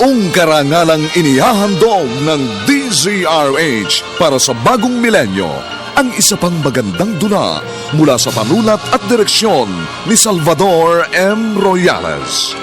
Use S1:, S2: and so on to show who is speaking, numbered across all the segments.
S1: Buong karangalang inihahandog ng DZRH para sa bagong milenyo ang isa pang magandang dula mula sa panulat at direksyon ni Salvador M. Royales.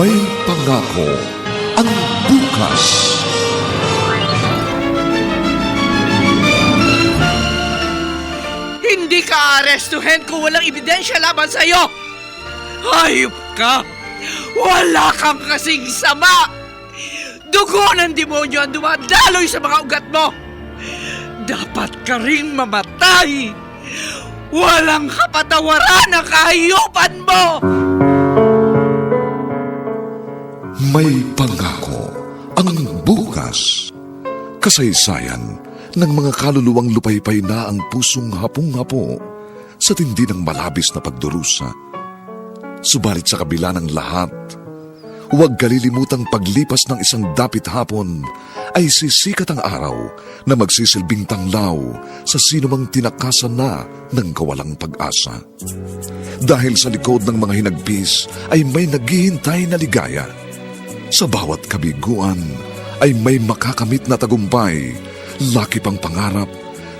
S1: May pangako ang bukas.
S2: Hindi ka arestuhin kung walang ebidensya laban sa'yo! Hayop ka! Wala kang kasing sama! Dugo ng demonyo ang dumadaloy sa mga ugat mo! Dapat ka ring mamatay! Walang kapatawaran ang kahiyupan mo!
S1: May pangako ang bukas. Kasaysayan ng mga kaluluwang lupaypay na ang pusong hapong-hapo sa tindi ng malabis na pagdurusa. Subalit sa kabila ng lahat, huwag kalilimutang paglipas ng isang dapit hapon ay sisikat ang araw na magsisilbing tanglaw sa sinumang tinakasan na ng kawalang pag-asa. Dahil sa likod ng mga hinagpis ay may naghihintay na ligaya. Sa bawat kabiguan ay may makakamit na tagumpay, laki pang pangarap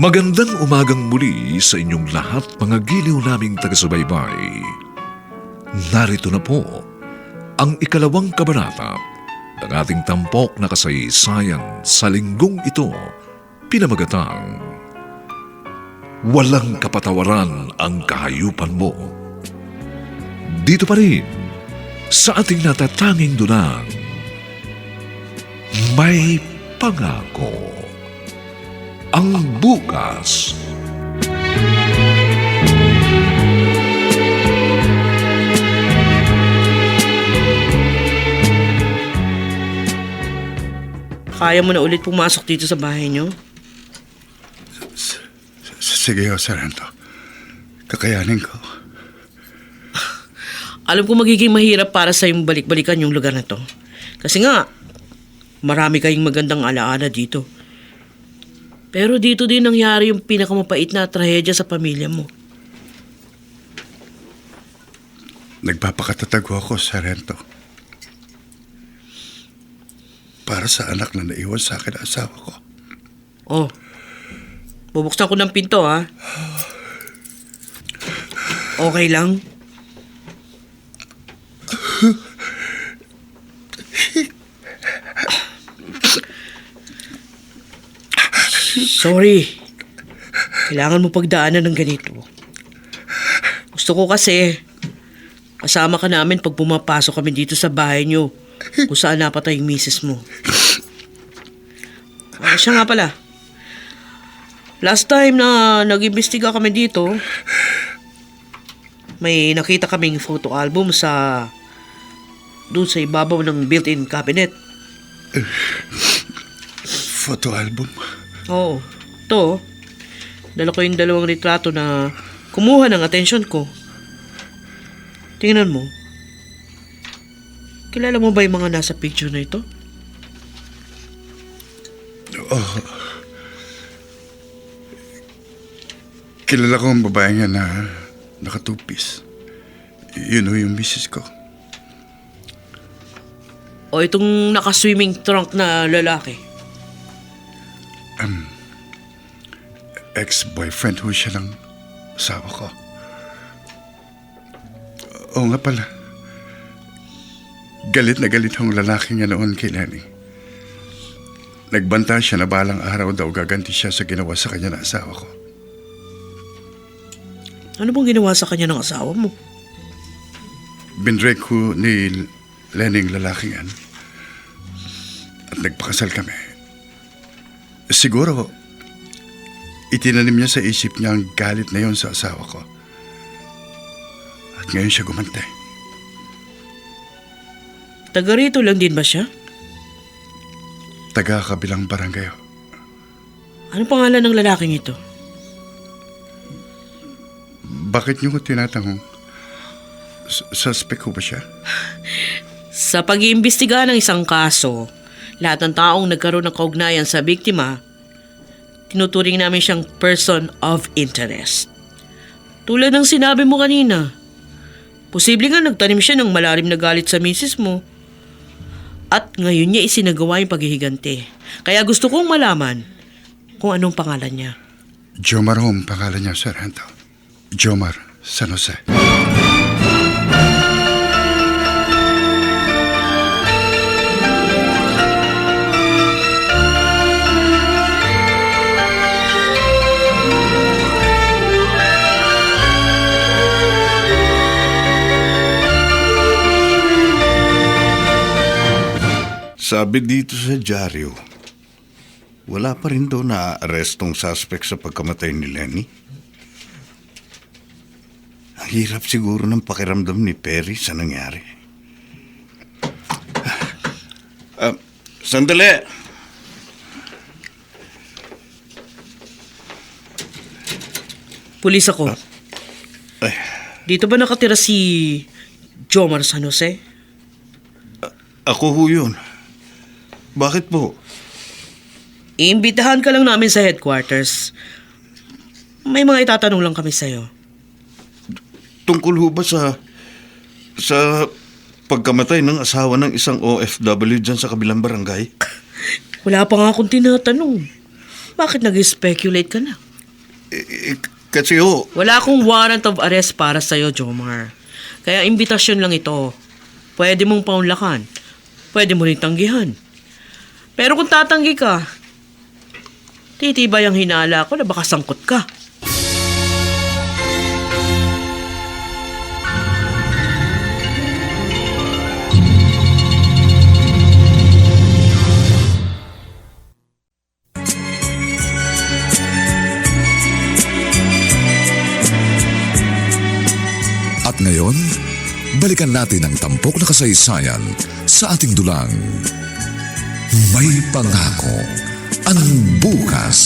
S1: Magandang umagang muli sa inyong lahat mga giliw naming taga-subaybay. Narito na po ang ikalawang kabanata ng ating tampok na kasaysayan sa linggong ito, pinamagatang Walang kapatawaran ang kahayupan mo. Dito pa rin sa ating natatanging dunang May Pangako ang bukas.
S2: Kaya mo na ulit pumasok dito sa bahay niyo?
S3: Sige, ho, Sarento. Kakayanin ko.
S2: Alam ko magiging mahirap para sa yung balik-balikan yung lugar na to. Kasi nga, marami kayong magandang alaala dito. Pero dito din nangyari yung pinakamapait na trahedya sa pamilya mo.
S3: Nagpapakatatago ako, Sarento. Para sa anak na naiwan sa akin ang asawa ko.
S2: Oh, bubuksan ko ng pinto ha. Okay lang? Sorry. Kailangan mo pagdaanan ng ganito. Gusto ko kasi kasama ka namin pag pumapasok kami dito sa bahay niyo kung saan napatay yung misis mo. Ah, siya nga pala. Last time na nag-imbestiga kami dito, may nakita kaming photo album sa doon sa ibabaw ng built-in cabinet.
S3: Photo album.
S2: Oo. To, dala ko yung dalawang litrato na kumuha ng atensyon ko. Tingnan mo. Kilala mo ba yung mga nasa picture na ito?
S3: Kilala ko ang babae nga na nakatupis. Yun ho yung misis ko.
S2: O itong naka-swimming trunk na lalaki?
S3: Ex-boyfriend ho siya ng asawa ko. Oo nga pala. Galit na galit ang lalaki niya noon kay Lenny. Nagbanta siya na balang araw daw gaganti siya sa ginawa sa kanya na asawa ko.
S2: Ano bang ginawa sa kanya ng asawa mo?
S3: Binrek ko ni Lening lalaking yan. At nagpakasal kami. Siguro, itinanim niya sa isip niya ang galit na yon sa asawa ko. At ngayon siya gumante.
S2: Taga rito lang din ba siya?
S3: Taga kabilang barangay. ho.
S2: Ano pangalan ng lalaking ito?
S3: Bakit niyo ko tinatanong? S- Suspect ko ba siya?
S2: Sa pag-iimbestiga ng isang kaso, lahat ng taong nagkaroon ng kaugnayan sa biktima, tinuturing namin siyang person of interest. Tulad ng sinabi mo kanina, posible nga nagtanim siya ng malalim na galit sa misis mo. At ngayon niya isinagawa yung paghihiganti. Kaya gusto kong malaman kung anong pangalan niya.
S3: Jomar Home, pangalan niya, Sargento. Jomar San Jose.
S4: Sabi dito sa dyaryo, wala pa rin daw na arestong suspect sa pagkamatay ni Lenny. Ang hirap siguro ng pakiramdam ni Perry sa nangyari. Ah, sandali!
S2: Pulis ako.
S4: Ay,
S2: Dito ba nakatira si Jomar San Jose?
S4: ako ho yun. Bakit po?
S2: Iimbitahan ka lang namin sa headquarters. May mga itatanong lang kami sa'yo.
S4: Tungkol ho ba sa... sa pagkamatay ng asawa ng isang OFW dyan sa kabilang barangay?
S2: Wala pa nga akong tinatanong. Bakit nag-speculate ka na?
S4: Eh, eh, kasi ho,
S2: Wala akong warrant of arrest para sa'yo, Jomar. Kaya imbitasyon lang ito. Pwede mong paunlakan. Pwede mo rin tanggihan. Pero kung tatanggi ka, titibay ang hinala ko na baka sangkot ka.
S1: At ngayon, balikan natin ang tampok na kasaysayan sa ating dulang. May pangako ang bukas.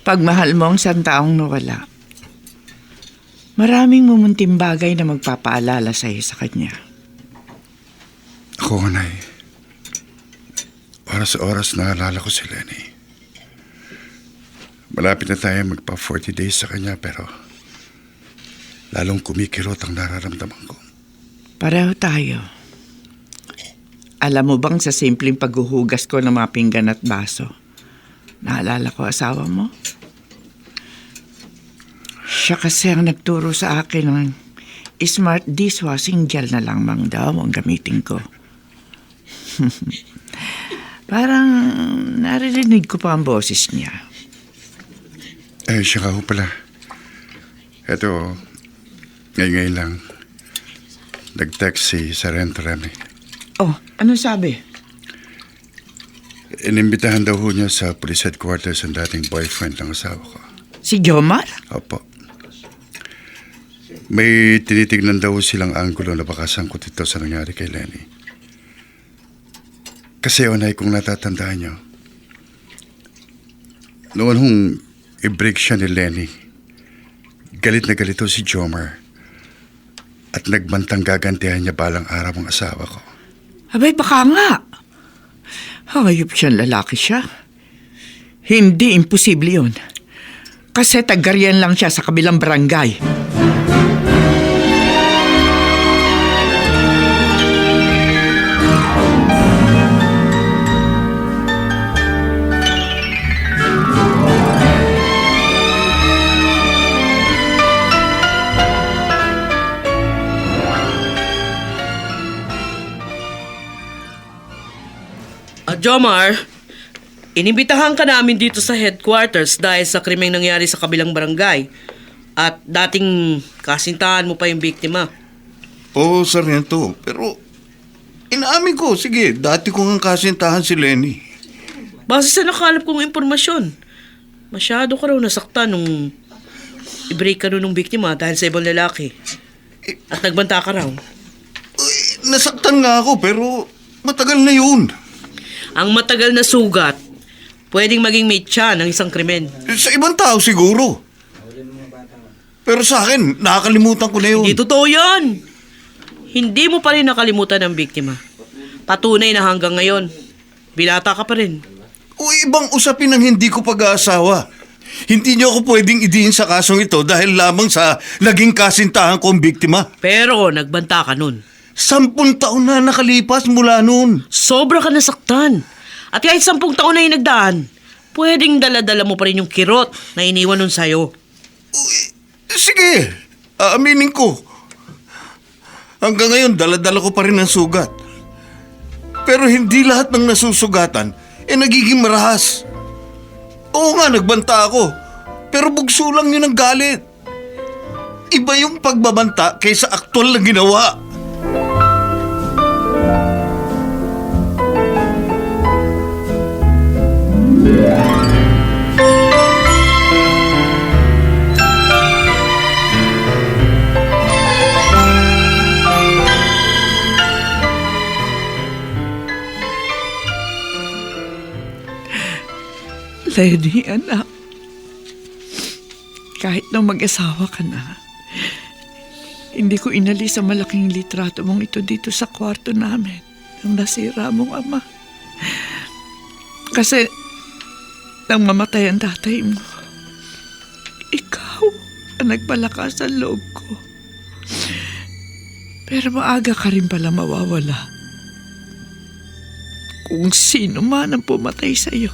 S5: Pagmahal mo ang isang taong nawala, maraming mumunting bagay na magpapaalala sa iyo sa kanya.
S3: Ako, Nay. Oras-oras naalala ko si Lenny. Malapit na tayo magpa 40 days sa kanya pero lalong kumikirot ang nararamdaman ko.
S5: Pareho tayo. Alam mo bang sa simpleng paghuhugas ko ng mga pinggan at baso, naalala ko asawa mo? Siya kasi ang nagturo sa akin ng smart dishwashing gel na lang mang daw ang gamitin ko. Parang naririnig ko pa ang boses niya.
S3: Eh, siya ka ho pala. Ito, ngayon-ngayon lang, nag-text si Sarento Remy.
S5: Oh, ano sabi?
S3: Inimbitahan daw ho niya sa police headquarters ang dating boyfriend ng asawa ko.
S5: Si Jomar?
S3: Opo. May tinitignan daw silang anggulo na baka sangkot ito sa nangyari kay Lenny. Kasi onay kung natatandaan niyo, noon hong i-break siya ni Lenny, galit na galito si Jomer at nagbantang gagantihan niya balang araw ang asawa ko.
S5: Abay, baka nga. Hayop siyang lalaki siya. Hindi imposible yun. Kasi tagaryan lang siya sa kabilang barangay.
S2: Jomar, inibitahan ka namin dito sa headquarters dahil sa krimeng nangyari sa kabilang barangay. At dating kasintahan mo pa yung biktima.
S4: Oo, Sargento. Pero, inaamin ko, sige, dati ko nga kasintahan si Lenny.
S2: Base sa nakalap kong impormasyon, masyado ka raw nasaktan nung i-break ka nun ng biktima dahil sa ibang lalaki. At nagbanta ka raw.
S4: Uy, nasaktan nga ako, pero matagal na yun.
S2: Ang matagal na sugat, pwedeng maging mitya ng isang krimen.
S4: Sa ibang tao siguro. Pero sa akin, nakakalimutan ko na yun.
S2: Hindi totoo yan. Hindi mo pa rin nakalimutan ang biktima. Patunay na hanggang ngayon, binata ka pa rin.
S4: O ibang usapin ang hindi ko pag-aasawa. Hindi niyo ako pwedeng idiin sa kasong ito dahil lamang sa naging kasintahan ko ang biktima.
S2: Pero nagbanta ka nun.
S4: Sampun taon na nakalipas mula noon.
S2: Sobra ka nasaktan. At kahit sampung taon na yung nagdaan, pwedeng dala-dala mo pa rin yung kirot na iniwan nun sa'yo.
S4: Sige, aaminin ko. Hanggang ngayon, daladala ko pa rin ang sugat. Pero hindi lahat ng nasusugatan eh nagiging marahas. Oo nga, nagbanta ako. Pero bugso lang yun ang galit. Iba yung pagbabanta kaysa aktwal na ginawa.
S5: Lenny, anak. Kahit na mag-asawa ka na, hindi ko inalis ang malaking litrato mong ito dito sa kwarto namin nang nasira mong ama. Kasi nang mamatay ang tatay mo, ikaw ang nagpalakas sa loob ko. Pero maaga ka rin pala mawawala. Kung sino man ang pumatay sa iyo,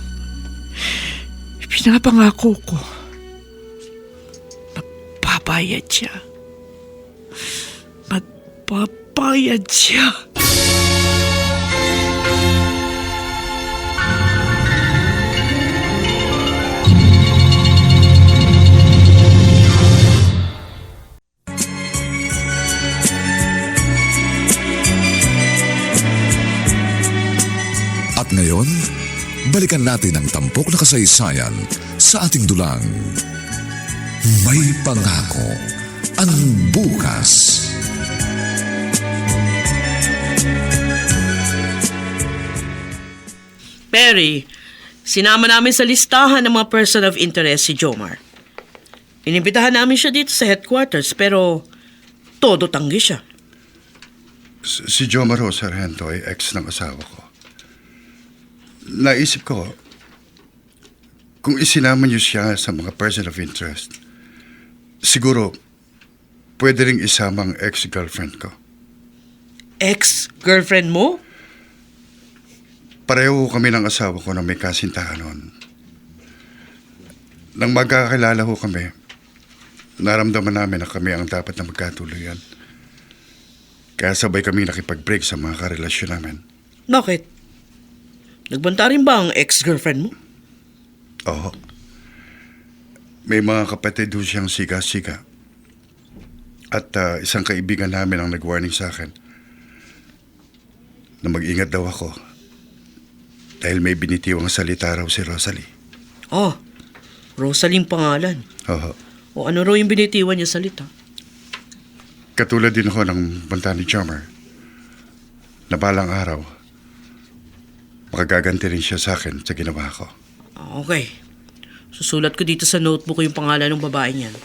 S5: Pinapangako ko. Magbabayad siya. Magbabayad siya.
S1: Balikan natin ang tampok na kasaysayan sa ating dulang. May pangako ang bukas.
S2: Perry, sinama namin sa listahan ng mga person of interest si Jomar. Inimbitahan namin siya dito sa headquarters pero todo tanggi siya.
S3: Si Jomar Ho Sargento ay ex ng asawa ko. Naisip ko, kung isinama niyo siya sa mga person of interest, siguro pwede ring isama ang ex-girlfriend ko.
S2: Ex-girlfriend mo?
S3: Pareho kami ng asawa ko na may kasintahan noon. Nang magkakilala ho kami, naramdaman namin na kami ang dapat na magkatuluyan. Kaya sabay kami nakipag-break sa mga karelasyon namin.
S2: Bakit? Nagbanta rin ba ang ex-girlfriend mo?
S3: Oo. May mga kapatid ho siyang siga-siga. At ah, isang kaibigan namin ang nag-warning sa akin na mag-ingat daw ako dahil may binitiwang salita raw si Rosalie.
S2: Oh, Rosaline pangalan.
S3: Oo.
S2: O ano raw yung binitiwan niya salita?
S3: Katulad din ako ng banta ni Charmer na balang araw makagaganti rin siya sa akin sa ginawa ko.
S2: Ah, Okay. Susulat ko dito sa notebook ko yung pangalan ng babae niyan.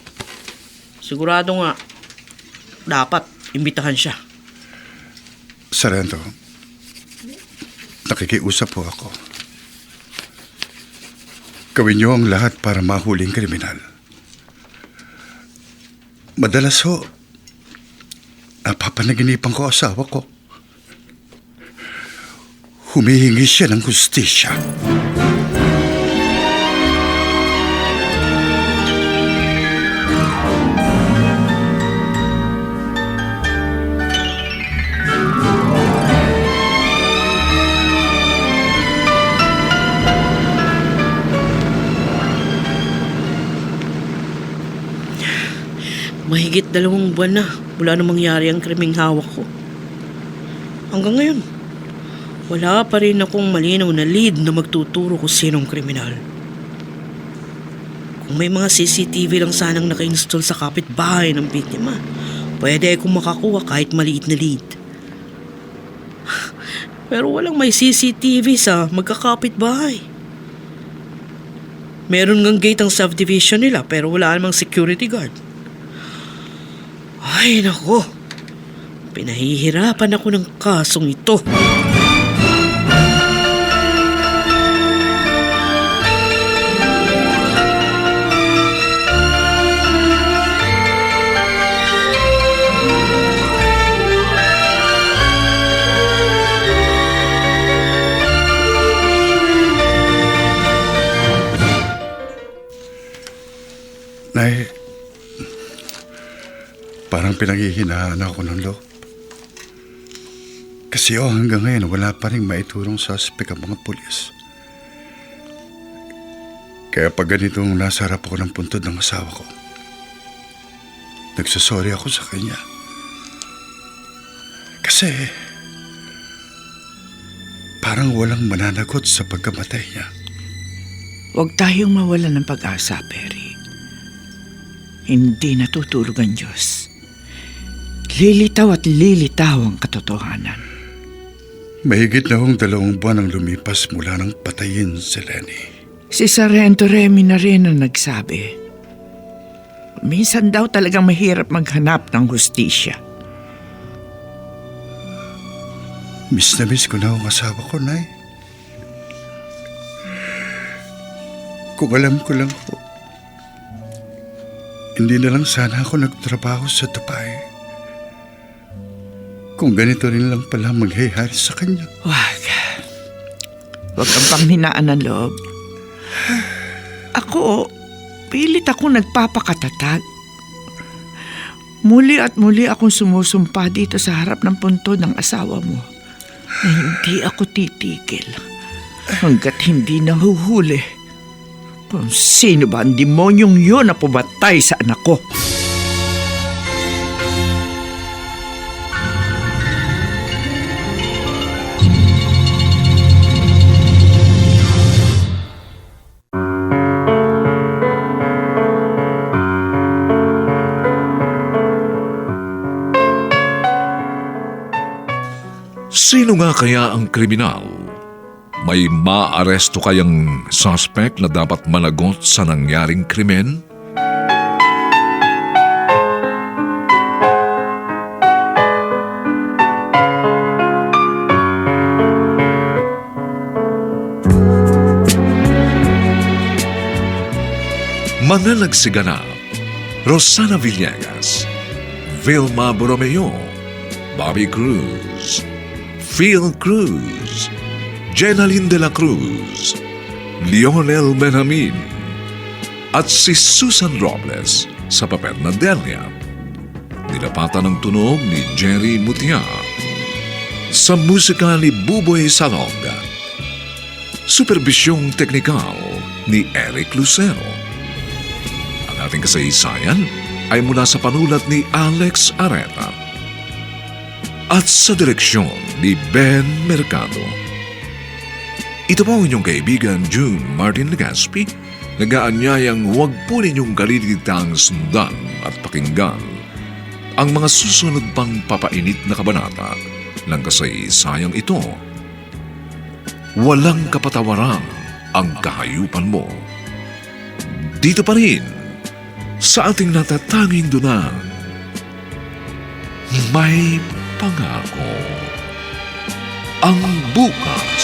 S2: Sigurado nga, dapat imbitahan siya.
S3: Sarento, nakikiusap po ako. Gawin niyo ang lahat para mahuling kriminal. Madalas ho, napapanaginipan ko asawa ko. Humihingi siya ng hustisya.
S2: Mahigit dalawang buwan na mula nang mangyari ang kriming hawak ko. Hanggang ngayon, wala pa rin akong malinaw na lead na magtuturo kung sinong kriminal. Kung may mga CCTV lang sanang naka-install sa kapitbahay ng biktima, pwede akong makakuha kahit maliit na lead. Pero walang may CCTV sa magkakapitbahay. Meron ngang gate ang subdivision nila pero wala namang security guard. Ay, nako. Pinahihirapan ako ng kasong ito.
S3: Pinanghihinaan ako ng loob. Kasi oh, hanggang ngayon wala pa rin maiturong suspect ang mga pulis. Kaya pag ganitong nasa harap ako ng puntod ng asawa ko, nagsasorry ako sa kanya. Kasi parang walang mananagot sa pagkamatay niya.
S5: Huwag tayong mawala ng pag-asa, Perry. Hindi natutulog ang Diyos. Lilitaw at lilitaw ang katotohanan.
S3: Mahigit na hong dalawang buwan ang lumipas mula nang patayin si Lenny.
S5: Si Sargento Remy na rin ang nagsabi. Minsan daw talagang mahirap maghanap ng hustisya.
S3: Miss na miss ko na ang asawa ko, Nay. Kung alam ko lang po, hindi na lang sana ako nagtrabaho sa Dubai. Kung ganito rin lang pala mangyayari sa kanya.
S5: Wag. Huwag kang panghinaan ng loob. Ako, pilit ako nagpapakatatag. Muli at muli akong sumusumpa dito sa harap ng puntod ng asawa mo na hindi ako titigil hanggat hindi nahuhuli kung sino ba ang demonyong yun na pumatay sa anak ko.
S1: Sino nga kaya ang kriminal? May maaresto kayang suspect na dapat managot sa nangyaring krimen? Mananagsiganap, Rosana Villegas, Vilma Borromeo, Bobby Cruz, Phil Cruz, Jenaline de la Cruz, Lionel Benjamin, at si Susan Robles sa papel na Delia. Nilapatan ng tunog ni Jerry Mutia. Sa musika ni Buboy Salog. Superbisyong teknikal ni Eric Lucero. Ang ating kasaysayan ay mula sa panulat ni Alex Areta at sa direksyon ni Ben Mercado. Ito po ang inyong kaibigan June Martin Legaspi, nag-aanyayang huwag po ninyong kaliligtang sundan at pakinggan ang mga susunod pang papainit na kabanata ng kasaysayang ito. Walang kapatawaran ang kahayupan mo. Dito pa rin sa ating natatanging dunang may pangako ang bukas.